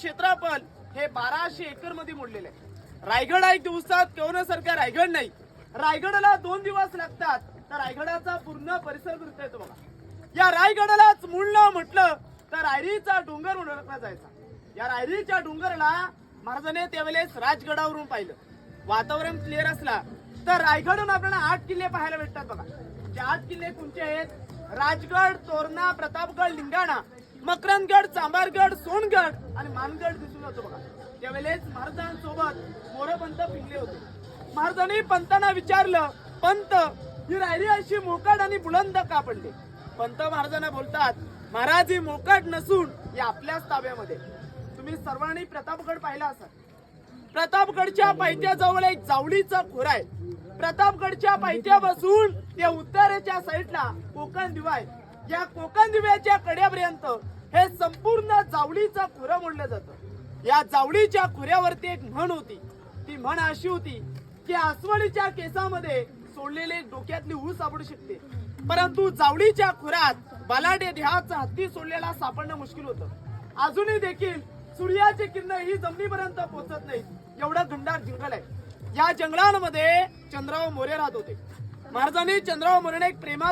क्षेत्रफळ हे बाराशे एकरमध्ये मोडलेले आहे. रायगड एक दिवसात केवण्यासारखा रायगड नाही. रायगडाला दोन दिवस लागतात. तर रायगडाचा पूर्ण परिसर फिरता येतो बघा या रायगडालाच मूळ म्हटलं तर रायरीचा डोंगर ओळखला जायचा. या रायरीच्या डोंगरला महाराजाने त्यावेळेस राजगडावरून पाहिलं. वातावरण क्लिअर असला तर रायगडहून आपल्याला आठ किल्ले पाहायला भेटतात बघा. जे आठ किल्ले कोणते आहेत? राजगड तोरणा प्रतापगड लिंगाणा. मकरंदगड चांभारगड सोनगड आणि मानगड दिसून येतो बघा. त्यावेळेस महाराजांसोबत मोरपंत पिंगले होते. महाराजांनी पंतांना विचारलं पंत ही रायरी अशी मोकाट आणि बुलंद का पडली? पंत महाराजांना बोलतात महाराज ही मोकाट नसून या आपल्याच ताब्यामध्ये. तुम्ही सर्वांनी प्रतापगड पाहिला असाल. प्रतापगडच्या पायथ्याजवळ एक जावळीचा खोर आहे. प्रतापगडच्या पायथ्यापासून त्या उत्तरेच्या साईडला कोकण दिवा आहे. या कोकण दिव्याच्या कड्यापर्यंत हे संपूर्ण जावळीचं खुरं म्हणलं जातं. या जावळीच्या खुऱ्यावरती एक म्हण होती. ती म्हण अशी होती की आसवळीच्या केसामध्ये सोडलेले डोक्यातली ऊस सापडू शकते. परंतु जावळीच्या खुरात बलाढ्य देहाचा हत्ती सोडलेला सापडणं मुश्किल होतं. अजूनही देखील सूर्याची किरण ही जमिनीपर्यंत पोहोचत नाही एवढं घंडार जंगल आहे. या जंगलांमध्ये चंद्राव मोरे राहत होते. महाराजांनी चंद्राव मोरेने एक प्रेमात